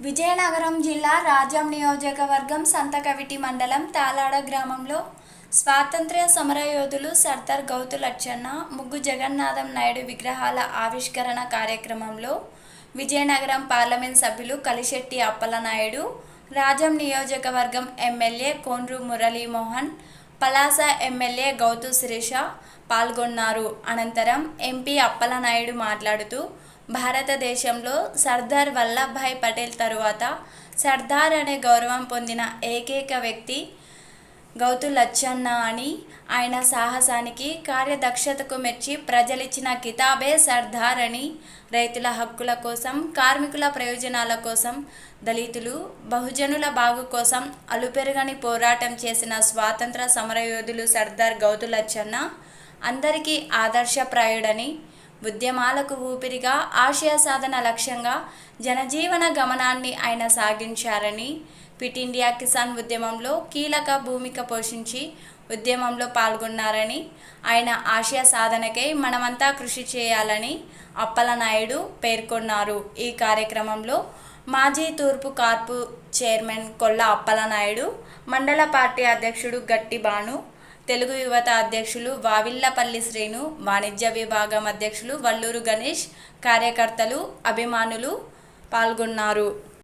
విజయనగరం జిల్లా రాజాం నియోజకవర్గం సంతకవిటి మండలం తాలాడ గ్రామంలో స్వాతంత్ర్య సమరయోధులు సర్దార్ గౌతు లచ్చన్న ముగ్గు జగన్నాథం నాయుడు విగ్రహాల ఆవిష్కరణ కార్యక్రమంలో విజయనగరం పార్లమెంట్ సభ్యులు కలిశెట్టి అప్పలనాయుడు రాజం నియోజకవర్గం ఎమ్మెల్యే కోండ్రు మురళీమోహన్ పలాస ఎమ్మెల్యే గౌతు శిరీష పాల్గొన్నారు. అనంతరం ఎంపీ అప్పలనాయుడు మాట్లాడుతూ భారతదేశంలో సర్దార్ వల్లభాయ్ పటేల్ తరువాత సర్దార్ అనే గౌరవం పొందిన ఏకైక వ్యక్తి గౌతు లచ్చన్న అని ఆయన సాహసానికి కార్యదక్షతకు మెచ్చి ప్రజలిచ్చిన కితాబే సర్దార్ అని రైతుల హక్కుల కోసం కార్మికుల ప్రయోజనాల కోసం దళితులు బహుజనుల బాగు కోసం అలుపెరగని పోరాటం చేసిన స్వాతంత్ర సమరయోధులు సర్దార్ గౌతు లచ్చన్న అందరికీ ఆదర్శప్రాయుడని ఉద్యమాలకు ఊపిరిగా ఆశయ సాధన లక్ష్యంగా జనజీవన గమనాన్ని ఆయన సాగించారని ఫిట్ ఇండియా కిసాన్ ఉద్యమంలో కీలక భూమిక పోషించి ఉద్యమంలో పాల్గొన్నారని ఆయన ఆశయ సాధనకై మనమంతా కృషి చేయాలని అప్పలనాయుడు పేర్కొన్నారు. ఈ కార్యక్రమంలో మాజీ తూర్పు కార్పు చైర్మన్ కొల్ల అప్పలనాయుడు మండల పార్టీ అధ్యక్షుడు గట్టి భాను తెలుగు యువత అధ్యక్షులు వావిల్లపల్లి శ్రీను వాణిజ్య విభాగం అధ్యక్షులు వల్లూరు గణేష్ కార్యకర్తలు అభిమానులు పాల్గొన్నారు.